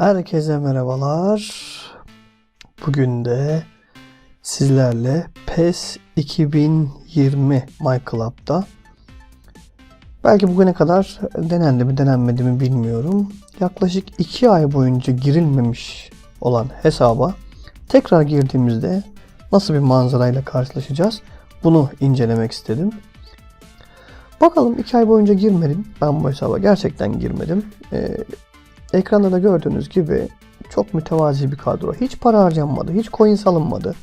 Herkese merhabalar. Bugün de sizlerle PES 2020 My Club'da belki bugüne kadar denendi mi denenmedi mi bilmiyorum. Yaklaşık 2 ay boyunca girilmemiş olan hesaba tekrar girdiğimizde nasıl bir manzarayla karşılaşacağız? Bunu incelemek istedim. Bakalım 2 ay boyunca girmedim. Ben bu hesaba gerçekten girmedim. Ee, ekranda da gördüğünüz gibi çok mütevazi bir kadro. Hiç para harcanmadı. Hiç coin salınmadı.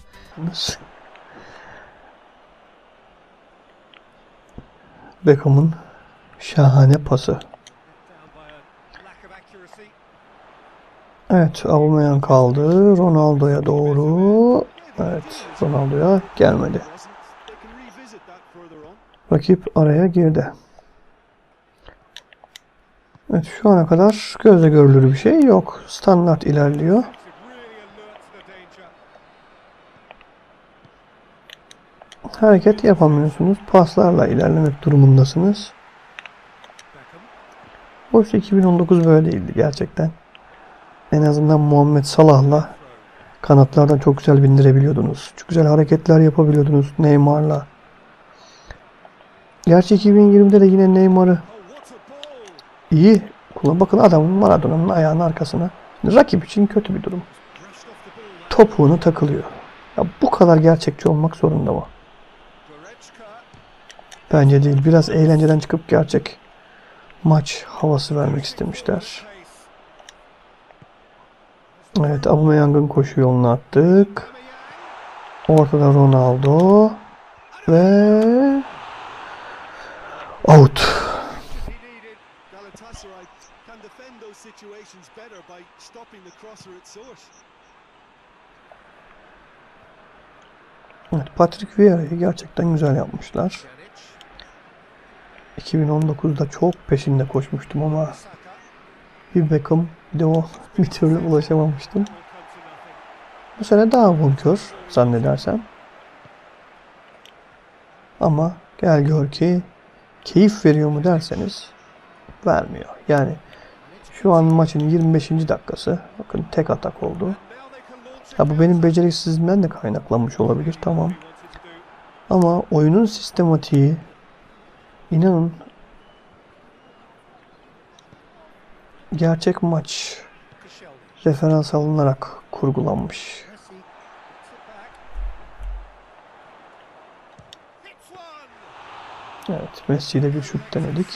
Beckham'ın şahane pası. Evet, Aubameyang kaldı. Ronaldo'ya doğru. Evet, Ronaldo'ya gelmedi. Rakip araya girdi. Evet şu ana kadar gözle görülür bir şey yok. Standart ilerliyor. Hareket yapamıyorsunuz. Paslarla ilerlemek durumundasınız. Oysa 2019 böyle değildi gerçekten. En azından Muhammed Salah'la kanatlardan çok güzel bindirebiliyordunuz. Çok güzel hareketler yapabiliyordunuz Neymar'la. Gerçi 2020'de de yine Neymar'ı iyi kullan. Bakın adamın Maradona'nın ayağının arkasına. Şimdi rakip için kötü bir durum. Topuğunu takılıyor. Ya bu kadar gerçekçi olmak zorunda mı? Bence değil. Biraz eğlenceden çıkıp gerçek maç havası vermek istemişler. Evet Aubameyang'ın koşu yolunu attık. Ortada Ronaldo ve out. Situations better by stopping the crosser at source. Evet, Patrick Vieira'yı gerçekten güzel yapmışlar. 2019'da çok peşinde koşmuştum ama bir Beckham bir de o bir türlü ulaşamamıştım. Bu sene daha bonkör zannedersem. Ama gel gör ki keyif veriyor mu derseniz vermiyor. Yani şu an maçın 25. dakikası. Bakın tek atak oldu. Ya bu benim beceriksizliğimden de kaynaklanmış olabilir tamam. Ama oyunun sistematiği inanın gerçek maç referans alınarak kurgulanmış. Evet, Messi ile bir şut denedik.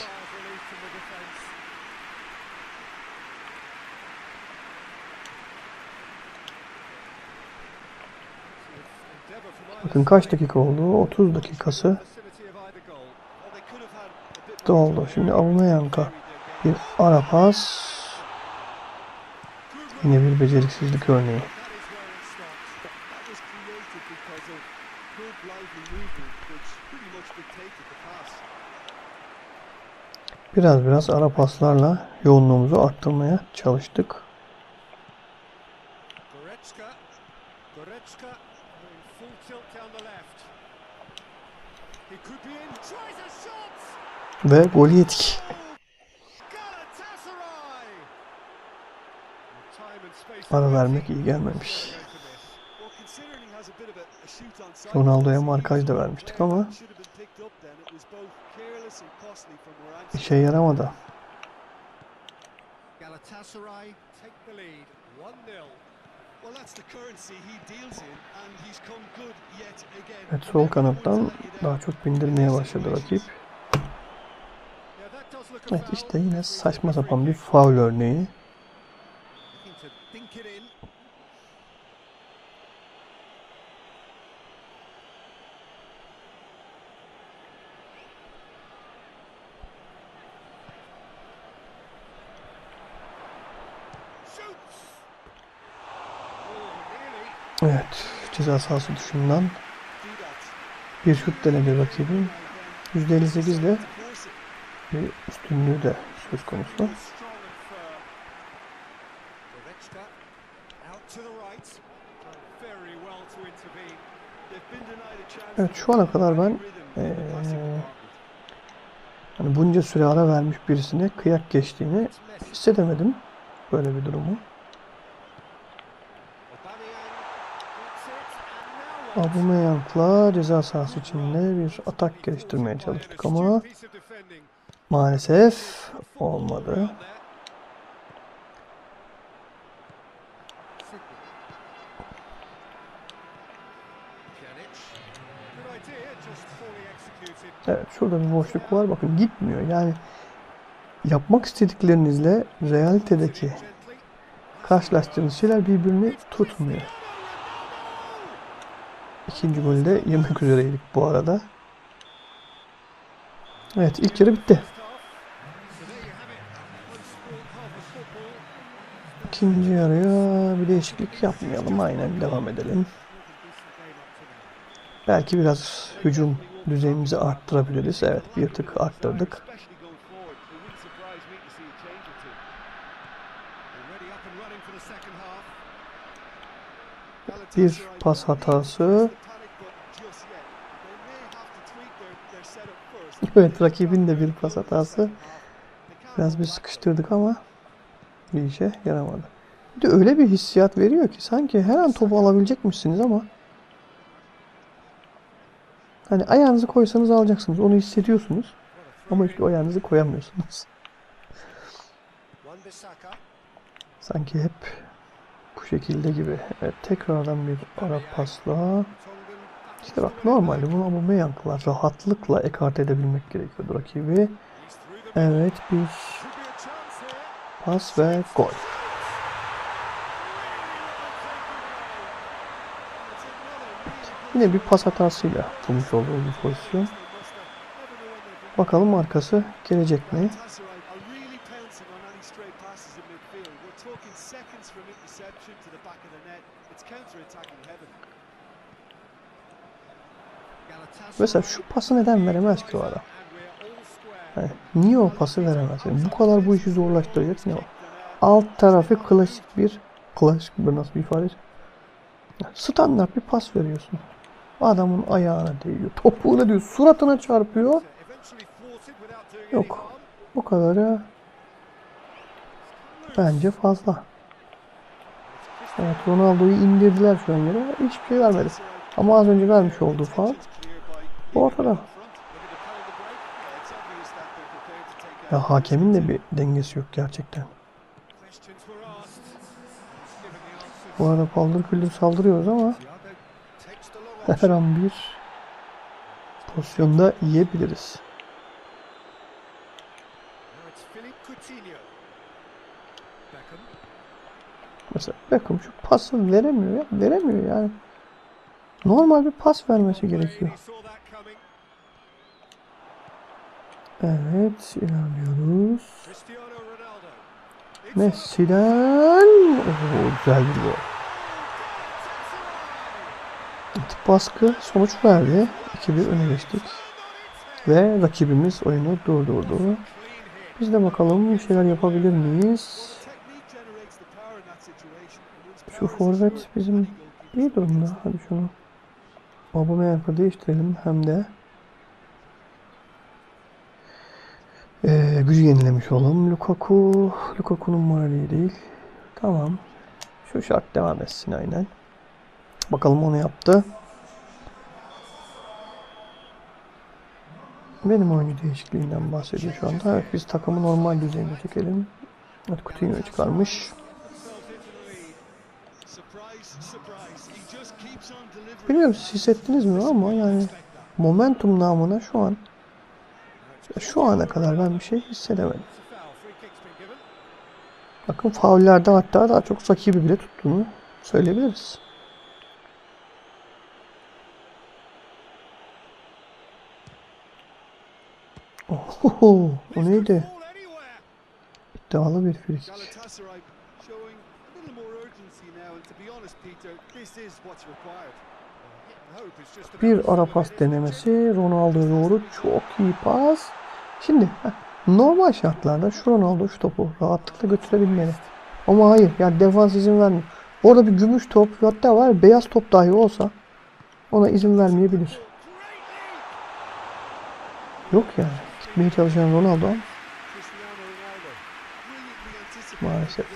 Bakın kaç dakika oldu? 30 dakikası doldu. Şimdi Aubameyang'a bir ara pas. Yine bir beceriksizlik örneği. Biraz biraz ara paslarla yoğunluğumuzu arttırmaya çalıştık. Goretzka, Goretzka, Ve golü yedik. Ara vermek iyi gelmemiş. Ronaldo'ya markaj da vermiştik ama işe yaramadı. Galatasaray take the lead 1-0. Evet sol kanattan daha çok bindirmeye başladı rakip. Yeah, that does look a Evet foul. işte yine saçma sapan bir faul örneği. Evet ceza sahası dışından bir şut denedi rakibin. %58 ile bir üstünlüğü de söz konusu. Evet şu ana kadar ben eee hani bunca süre ara vermiş birisine kıyak geçtiğini hissedemedim böyle bir durumu. Aubameyang'la ceza sahası içinde bir atak geliştirmeye çalıştık ama maalesef olmadı. Evet şurada bir boşluk var. Bakın gitmiyor. Yani yapmak istediklerinizle realitedeki karşılaştığınız şeyler birbirini tutmuyor. İkinci golü de yemek üzereydik bu arada. Evet ilk yarı bitti. İkinci yarıya bir değişiklik yapmayalım. Aynen devam edelim. Belki biraz hücum düzeyimizi arttırabiliriz. Evet bir tık arttırdık. Bir pas hatası. Evet rakibin de bir pas hatası. Biraz bir sıkıştırdık ama bir işe yaramadı. Bir de öyle bir hissiyat veriyor ki sanki her an topu alabilecekmişsiniz ama hani ayağınızı koysanız alacaksınız. Onu hissediyorsunuz. Ama işte o ayağınızı koyamıyorsunuz. Sanki hep bu şekilde gibi. Evet tekrardan bir ara pasla. İşte bak normalde bunu Aubameyang'la rahatlıkla ekarte edebilmek gerekiyordu rakibi. Evet bir pas ve gol. Yine bir pas hatasıyla bulmuş olduğu bir pozisyon. Bakalım arkası gelecek mi? Mesela şu pası neden veremez ki o adam? Yani niye o pası veremez? Yani bu kadar bu işi zorlaştıracak ne o? Alt tarafı klasik bir klasik bir nasıl bir ifade? Standart bir pas veriyorsun. Adamın ayağına değiyor. Topuğuna diyor. Suratına çarpıyor. Yok. Bu kadarı bence fazla. Evet Ronaldo'yu indirdiler şu an yere. Hiçbir şey vermedi. Ama az önce vermiş olduğu by ortada. Ya hakemin de bir dengesi yok gerçekten. Bu arada paldır küldür saldırıyoruz ama her an bir pozisyonda yiyebiliriz. Mesela Beckham şu pası veremiyor ya. Veremiyor yani. Normal bir pas vermesi gerekiyor. Evet ilerliyoruz. Messi'den Oo, güzel bir gol. İlk baskı sonuç verdi. 2-1 öne geçtik. Ve rakibimiz oyunu durdurdu. Biz de bakalım bir şeyler yapabilir miyiz? Şu forvet bizim iyi durumda. Hadi şunu Aubameyang'la değiştirelim hem de gücü yenilemiş olalım. Lukaku, Lukaku'nun morali değil. Tamam. Şu şart devam etsin aynen. Bakalım onu yaptı. Benim oyuncu değişikliğinden bahsediyor şu anda. Evet biz takımı normal düzeyine çekelim. Evet Coutinho'yu çıkarmış. Bilmiyorum siz hissettiniz mi ama yani momentum namına şu an şu ana kadar ben bir şey hissedemedim. Bakın faullerde hatta daha çok rakibi bile tuttuğunu söyleyebiliriz. Oho, o neydi? İddialı bir frikik. Bir ara pas denemesi Ronaldo'ya doğru çok iyi pas. Şimdi normal şartlarda şu Ronaldo şu topu rahatlıkla götürebilmeli. Ama hayır yani defans izin vermiyor. Orada bir gümüş top hatta var beyaz top dahi olsa ona izin vermeyebilir. Yok yani. Gitmeye çalışan Ronaldo maalesef.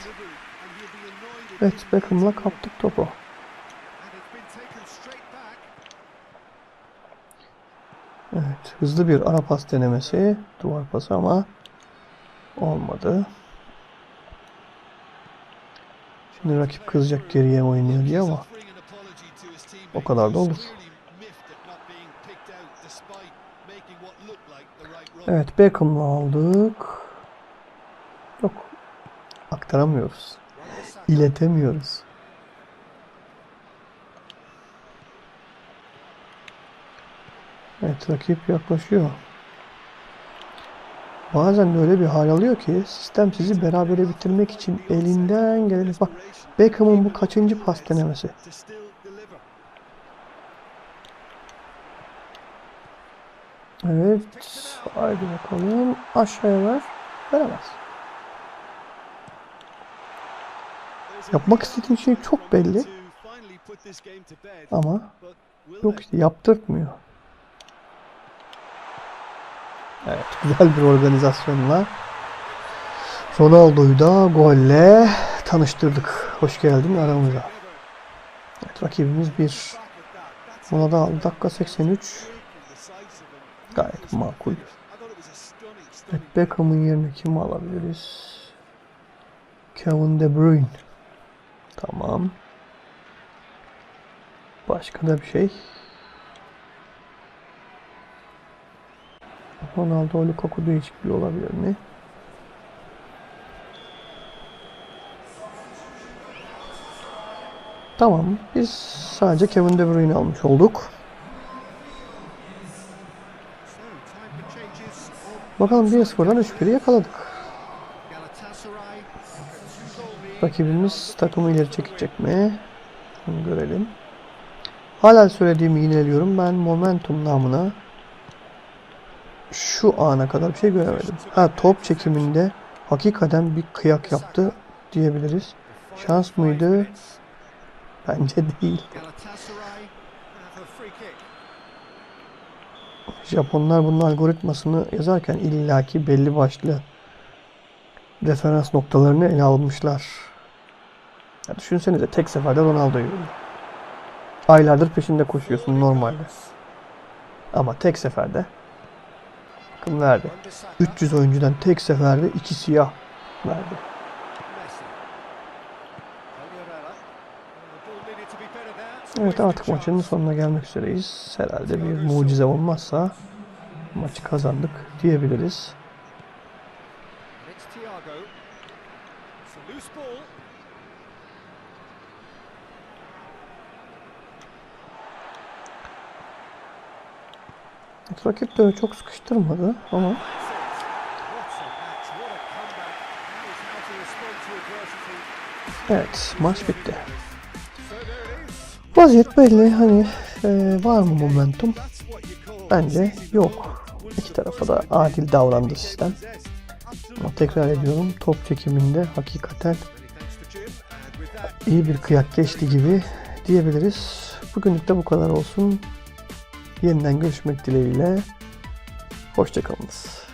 Evet Beckham'la kaptık topu. Hızlı bir ara pas denemesi. Duvar pası ama olmadı. Şimdi rakip kızacak geriye oynuyor diye ama o kadar da olur. Evet Beckham'la aldık. Yok. Aktaramıyoruz. İletemiyoruz. Evet rakip yaklaşıyor. Bazen de öyle bir hal alıyor ki sistem sizi berabere bitirmek için elinden geleni bak Beckham'ın bu kaçıncı pas denemesi? Evet. Haydi bakalım. Aşağıya ver. Veremez. Yapmak istediğin şey çok belli. Ama yok işte yaptırtmıyor. Evet güzel bir organizasyonla Ronaldo'yu da golle tanıştırdık. Hoş geldin aramıza. Evet, rakibimiz bir Buna da. Dakika 83. Gayet makul. Evet, Beckham'ın yerine kimi alabiliriz? Kevin De Bruyne. Tamam. Başka da bir şey. Ronaldo Lukaku değişikliği olabilir mi? Tamam. Biz sadece Kevin De Bruyne almış olduk. Bakalım 1-0'dan 3-1'i yakaladık. Rakibimiz takımı ileri çekecek mi? Bunu görelim. Hala söylediğimi yineliyorum. Ben momentum namına şu ana kadar bir şey göremedim. Ha top çekiminde hakikaten bir kıyak yaptı diyebiliriz. Şans mıydı? Bence değil. Japonlar bunun algoritmasını yazarken illaki belli başlı referans noktalarını ele almışlar. Ya düşünsenize tek seferde Ronaldo'yu Aylardır peşinde koşuyorsun normalde. Ama tek seferde bakın verdi. 300 oyuncudan tek seferde iki siyah verdi. Evet artık maçın sonuna gelmek üzereyiz. Herhalde bir mucize olmazsa maçı kazandık diyebiliriz. Evet, rakip de çok sıkıştırmadı ama evet maç bitti. Vaziyet belli. Hani e, var mı momentum? Bence yok. İki tarafa da adil davrandı sistem. Ama tekrar ediyorum top çekiminde hakikaten iyi bir kıyak geçti gibi diyebiliriz. Bugünlük de bu kadar olsun. Yeniden görüşmek dileğiyle. Hoşçakalınız.